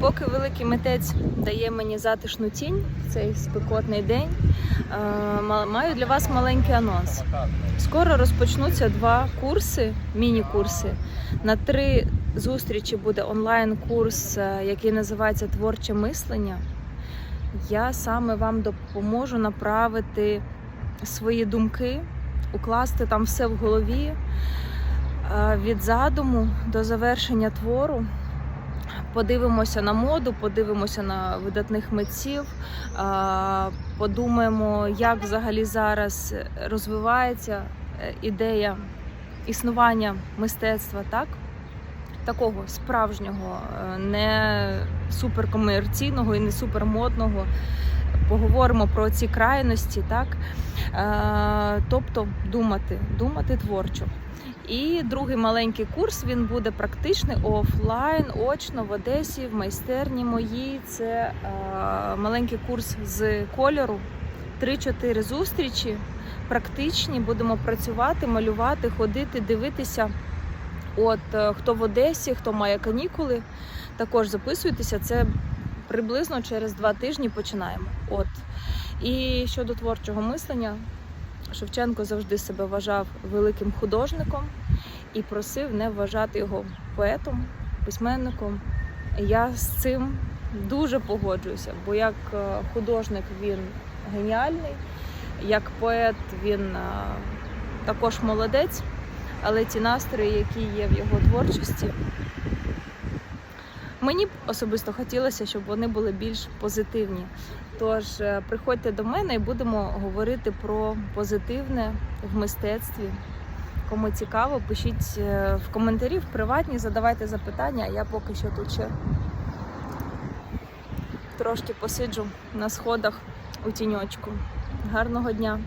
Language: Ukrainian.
Поки великий митець дає мені затишну тінь в цей спекотний день, е, маю для вас маленький анонс. Скоро розпочнуться два курси, міні-курси. На три зустрічі буде онлайн-курс, е, який називається Творче мислення. Я саме вам допоможу направити свої думки, укласти там все в голові е, від задуму до завершення твору. Подивимося на моду, подивимося на видатних митців, подумаємо, як взагалі зараз розвивається е, ідея існування мистецтва, так? Такого справжнього, е, не суперкомерційного і не супермодного. Поговоримо про ці крайності, так? Е, тобто думати, думати творчо. І другий маленький курс він буде практичний офлайн, очно в Одесі, в майстерні моїй. Це е, маленький курс з кольору. 3-4 зустрічі практичні. Будемо працювати, малювати, ходити, дивитися. От е, хто в Одесі, хто має канікули, також записуйтеся. Це приблизно через два тижні починаємо. От. І щодо творчого мислення, Шевченко завжди себе вважав великим художником і просив не вважати його поетом, письменником. Я з цим дуже погоджуюся, бо як е, художник він геніальний, як поет він е, також молодець, але ті настрої, які є в його творчості, мені б особисто хотілося, щоб вони були більш позитивні. Тож е, приходьте до мене і будемо говорити про позитивне в мистецтві. Кому цікаво, пишіть е, в коментарі, в приватні, задавайте запитання, а я поки що тут ще трошки посиджу на сходах у тіньочку. Гарного дня!